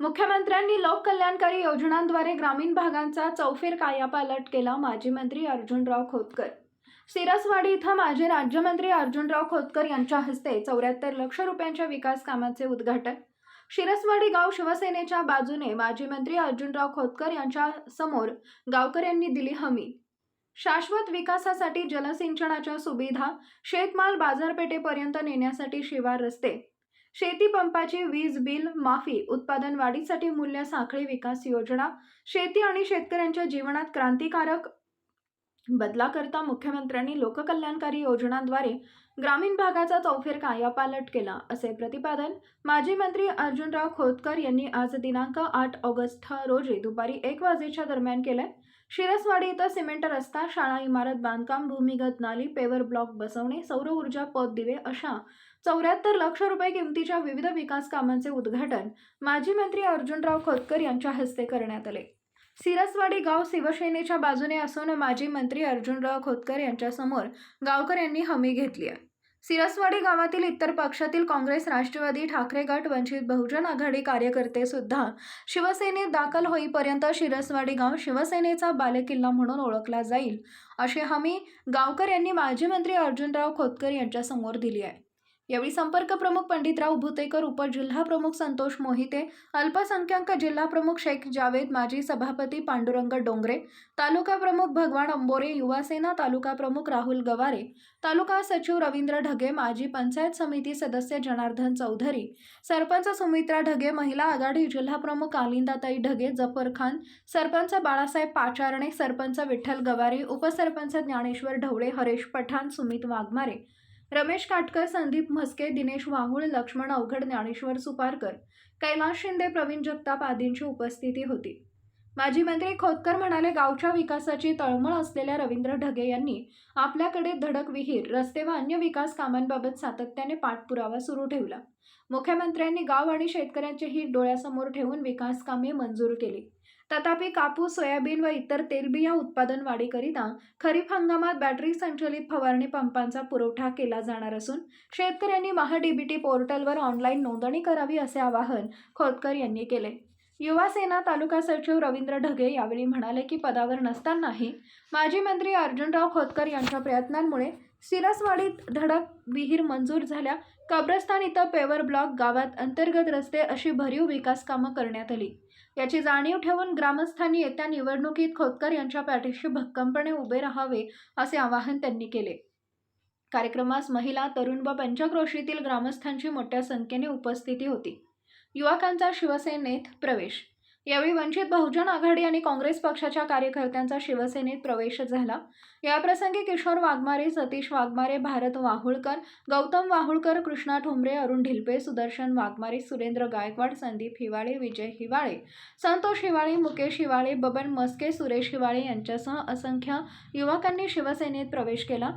मुख्यमंत्र्यांनी लोककल्याणकारी योजनांद्वारे ग्रामीण भागांचा चौफेर कायापालट केला माजी मंत्री अर्जुनराव खोतकर. सिरसवाडी इथं माजी राज्यमंत्री अर्जुनराव खोतकर यांच्या हस्ते चौऱ्याहत्तर लक्ष रुपयांच्या विकास कामाचे उद्घाटन. शिरसवाडी गाव शिवसेनेच्या बाजूने माजी मंत्री अर्जुनराव खोतकर यांच्या समोर गावकऱ्यांनी दिली हमी. शाश्वत विकासासाठी जलसिंचनाच्या सुविधा शेतमाल बाजारपेठेपर्यंत नेण्यासाठी शिवार रस्ते शेती पंपाची वीज बिल माफी उत्पादन वाढीसाठी मूल्य साखळी विकास योजना शेती आणि शेतकऱ्यांच्या जीवनात क्रांतिकारक बदलाकरता मुख्यमंत्र्यांनी लोककल्याणकारी योजनांद्वारे ग्रामीण भागाचा चौफेर कायापालट केला असे प्रतिपादन माजी मंत्री अर्जुनराव खोतकर यांनी आज दिनांक आठ ऑगस्ट रोजी दुपारी एक वाजेच्या दरम्यान केले. शिरसवाडी इथं सिमेंट रस्ता शाळा इमारत बांधकाम भूमिगत नाली पेवर ब्लॉक बसवणे सौर ऊर्जा पद दिवे अशा चौऱ्याहत्तर लक्ष रुपये किमतीच्या विविध विकास कामांचे उद्घाटन माजी मंत्री अर्जुनराव खोतकर यांच्या हस्ते करण्यात आले. सिरसवाडी गाव शिवसेनेच्या बाजूने असून माजी मंत्री अर्जुनराव खोतकर यांच्यासमोर गावकऱ्यांनी हमी घेतली आहे. सिरसवाडी गावातील इतर पक्षातील काँग्रेस राष्ट्रवादी ठाकरे गट वंचित बहुजन आघाडी कार्यकर्ते सुद्धा शिवसेनेत दाखल होईपर्यंत शिरसवाडी गाव शिवसेनेचा बालेकिल्ला म्हणून ओळखला जाईल अशी हमी गावकर यांनी माजी मंत्री अर्जुनराव खोतकर यांच्यासमोर दिली आहे. यावेळी संपर्क प्रमुख पंडितराव भुतेकर उपजिल्हा प्रमुख संतोष मोहिते अल्पसंख्याक जिल्हा प्रमुख शेख जावेद माजी सभापती पांडुरंग डोंगरे तालुका प्रमुख भगवान अंबोरे युवासेना तालुका प्रमुख राहुल गवारे तालुका सचिव रवींद्र ढगे माजी पंचायत समिती सदस्य जनार्दन चौधरी सरपंच सुमित्रा ढगे महिला आघाडी जिल्हा प्रमुख आलिंदाताई ढगे जफर खान सरपंच बाळासाहेब पाचारणे सरपंच विठ्ठल गवारे उपसरपंच ज्ञानेश्वर ढवळे हरेश पठाण सुमित वाघमारे रमेश काटकर संदीप म्हस्के दिनेश वाहुळ लक्ष्मण अवघड ज्ञानेश्वर सुपारकर कैलास शिंदे प्रवीण जगताप आदींची उपस्थिती होती. माजी मंत्री खोतकर म्हणाले गावच्या विकासाची तळमळ असलेल्या रवींद्र ढगे यांनी आपल्याकडे धडक विहीर रस्ते व अन्य विकास कामांबाबत सातत्याने पाठपुरावा सुरू ठेवला. मुख्यमंत्र्यांनी गाव आणि शेतकऱ्यांचे हित डोळ्यासमोर ठेवून विकास कामे मंजूर केली. तथापि कापूस सोयाबीन व इतर तेलबिया उत्पादन वाढीकरिता खरीप हंगामात बॅटरी संचलित फवारणी पंपांचा पुरवठा केला जाणार असून शेतकऱ्यांनी महाडीबीटी पोर्टलवर ऑनलाईन नोंदणी करावी असे आवाहन खोतकर यांनी केले. युवा सेना तालुका सचिव रवींद्र ढगे यावेळी म्हणाले की पदावर नसतानाही माजी मंत्री अर्जुनराव खोतकर यांच्या प्रयत्नांमुळे सिरसवाडीत धडक विहीर मंजूर झाल्या. कब्रस्तान इथं पेवर ब्लॉक गावात अंतर्गत रस्ते अशी भरीव विकास कामं करण्यात आली. याची जाणीव ठेवून ग्रामस्थांनी येत्या निवडणुकीत खोतकर यांच्या पाठीशी भक्कमपणे उभे राहावे असे आवाहन त्यांनी केले. कार्यक्रमास महिला तरुण व पंचक्रोशीतील ग्रामस्थांची मोठ्या संख्येने उपस्थिती होती. युवकांचा शिवसेनेत प्रवेश यावेळी वंचित बहुजन आघाडी आणि काँग्रेस पक्षाच्या कार्यकर्त्यांचा शिवसेनेत प्रवेश झाला. याप्रसंगी किशोर वाघमारे सतीश वाघमारे भारत वाहुळकर गौतम वाहुळकर कृष्णा ठोंबरे अरुण ढिलपे सुदर्शन वाघमारे सुरेंद्र गायकवाड संदीप हिवाळे विजय हिवाळे संतोष हिवाळे मुकेश हिवाळे बबन मस्के सुरेश हिवाळे यांच्यासह असंख्य युवकांनी शिवसेनेत प्रवेश केला.